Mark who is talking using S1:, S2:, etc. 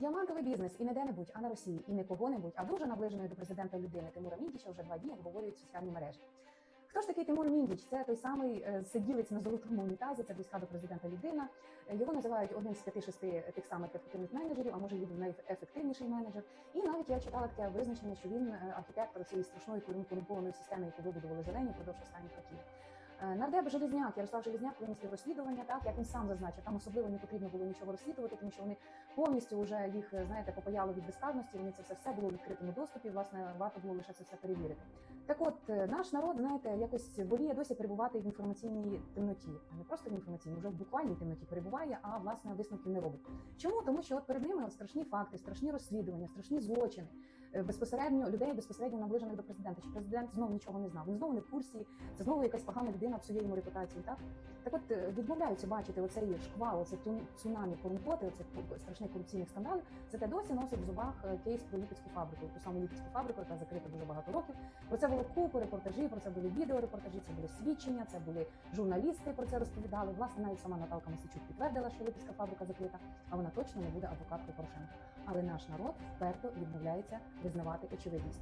S1: Діамантовий бізнес і не де-небудь, а на Росії, і не кого-небудь, а дуже наближеної до президента людини Тимура Міндіча вже два дні обговорюють соціальні мережі. Хто ж такий Тимур Міндіч? Це той самий е, сиділець на золотому унітазі, це близька до президента людина. Його називають одним з п'яти-шести тих самих ефективних менеджерів, а може він найефективніший менеджер. І навіть я читала таке визначення, що він е, архітектор цієї страшної корум- корумпованої системи, яку вибудували зелені впродовж останніх років. Е, Нардеп Желізняк, Ярослав Желізняк винесли розслідування, так як він сам зазначив, там особливо не потрібно було нічого розслідувати, тому що вони повністю вже їх е, знаєте попаяло від безкарності. Вони це все все було в відкритому доступі. Власне, варто було лише це все перевірити. Так от е, наш народ, знаєте, якось воліє досі перебувати в інформаційній темноті, а не просто в інформаційній, вже в буквальній темноті перебуває, а власне висновків не робить. Чому? Тому що от перед ними от страшні факти, страшні розслідування, страшні злочини. Е, Безпосередньо людей безпосередньо наближених до президента. Чи президент знову нічого не знав? Він знову не в курсі. Це знову якась погана людина псує йому репутацію. Так так, от е, відмовляються бачити оцей шквал, оце цунамі корумпоти, оце страшних корупційних скандалів. Зате досі носить в зубах е, кейс про ліпецьку фабрику, ту саму ліпецьку фабрику, яка закрита дуже багато років. Про це було купу репортажів, про це були відеорепортажі, це були свідчення, це були журналісти про це розповідали. Власне, навіть сама Наталка Масичук підтвердила, що ліпецька фабрика закрита, а вона точно не буде адвокаткою Порошенка. Але наш народ вперто відмовляється визнавати очевидність.